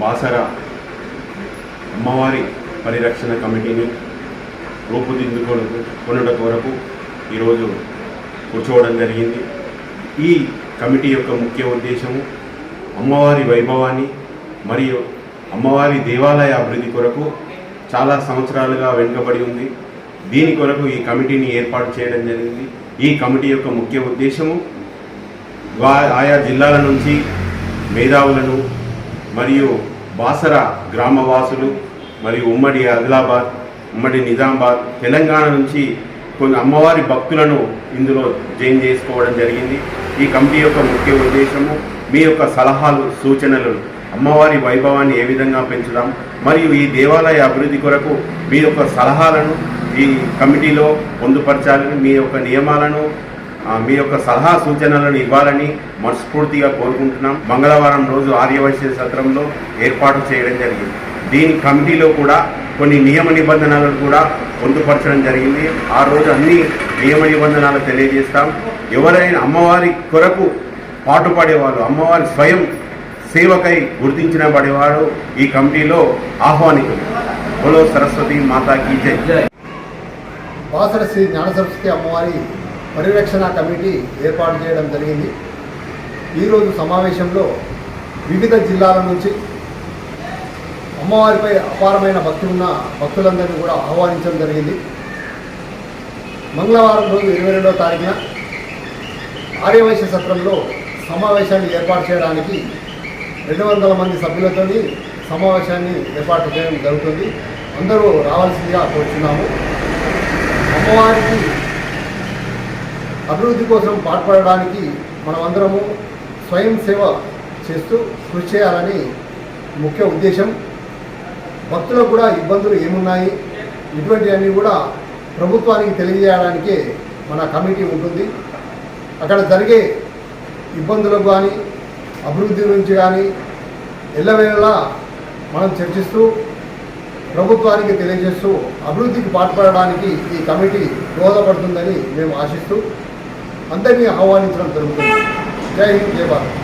బాసర అమ్మవారి పరిరక్షణ కమిటీని రూపుదిద్దుకొనకు కొనుట కొరకు ఈరోజు కూర్చోవడం జరిగింది. ఈ కమిటీ యొక్క ముఖ్య ఉద్దేశము అమ్మవారి వైభవాన్ని మరియు అమ్మవారి దేవాలయ అభివృద్ధి కొరకు చాలా సంవత్సరాలుగా వెనుకబడి ఉంది. దీని కొరకు ఈ కమిటీని ఏర్పాటు చేయడం జరిగింది. ఈ కమిటీ యొక్క ముఖ్య ఉద్దేశము ఆయా జిల్లాల నుంచి మేధావులను మరియు బాసర గ్రామవాసులు మరియు ఉమ్మడి ఆదిలాబాద్ ఉమ్మడి నిజామాబాద్ తెలంగాణ నుంచి కొన్ని అమ్మవారి భక్తులను ఇందులో జైన్ చేసుకోవడం జరిగింది. ఈ కమిటీ యొక్క ముఖ్య ఉద్దేశము మీ యొక్క సలహాలు సూచనలు అమ్మవారి వైభవాన్ని ఏ విధంగా పెంచుదాం మరియు ఈ దేవాలయ అభివృద్ధి కొరకు మీ యొక్క సలహాలను ఈ కమిటీలో పొందుపరచాలని మీ యొక్క నియమాలను మీ యొక్క సలహా సూచనలను ఇవ్వాలని మనస్ఫూర్తిగా కోరుకుంటున్నాం. మంగళవారం రోజు ఆర్యవైశ్య సత్రంలో ఏర్పాటు చేయడం జరిగింది. దీని కమిటీలో కూడా కొన్ని నియమ నిబంధనలను కూడా పొందుపరచడం జరిగింది. ఆ రోజు అన్ని నియమ నిబంధనలు తెలియజేస్తాం. ఎవరైనా అమ్మవారి కొరకు పాటుపడేవారు అమ్మవారి స్వయం సేవకై గుర్తించిన పడేవాడు ఈ కమిటీలో ఆహ్వానితులు. బోలో సరస్వతి మాతాకి జై. బాసర శ్రీ జ్ఞాన సరస్వతి అమ్మవారి పరిరక్షణ కమిటీ ఏర్పాటు చేయడం జరిగింది. ఈరోజు సమావేశంలో వివిధ జిల్లాల నుంచి అమ్మవారిపై అపారమైన భక్తి ఉన్న భక్తులందరినీ కూడా ఆహ్వానించడం జరిగింది. మంగళవారం రోజు ఇరవై రెండవ తారీఖున ఆర్యవైశ్య సత్రంలో సమావేశాన్ని ఏర్పాటు చేయడానికి రెండు వందల మంది సభ్యులతో సమావేశాన్ని ఏర్పాటు చేయడం జరుగుతుంది. అందరూ రావాల్సిందిగా కోరుచున్నాము. అమ్మవారికి అభివృద్ధి కోసం పాటుపడడానికి మనమందరము స్వయం సేవ చేస్తూ కృషి చేయాలని ముఖ్య ఉద్దేశం. భక్తులకు కూడా ఇబ్బందులు ఏమున్నాయి? ఇటువంటివన్నీ కూడా ప్రభుత్వానికి తెలియజేయడానికే మన కమిటీ ఉంటుంది. అక్కడ జరిగే ఇబ్బందులకు కానీ అభివృద్ధి గురించి కానీ ఎల్లవేళలా మనం చర్చిస్తూ ప్రభుత్వానికి తెలియజేస్తూ అభివృద్ధికి పాటుపడడానికి ఈ కమిటీ దోహదపడుతుందని మేము ఆశిస్తూ అందరినీ ఆహ్వానించడం జరుగుతుంది జై హింద్ జై భారత్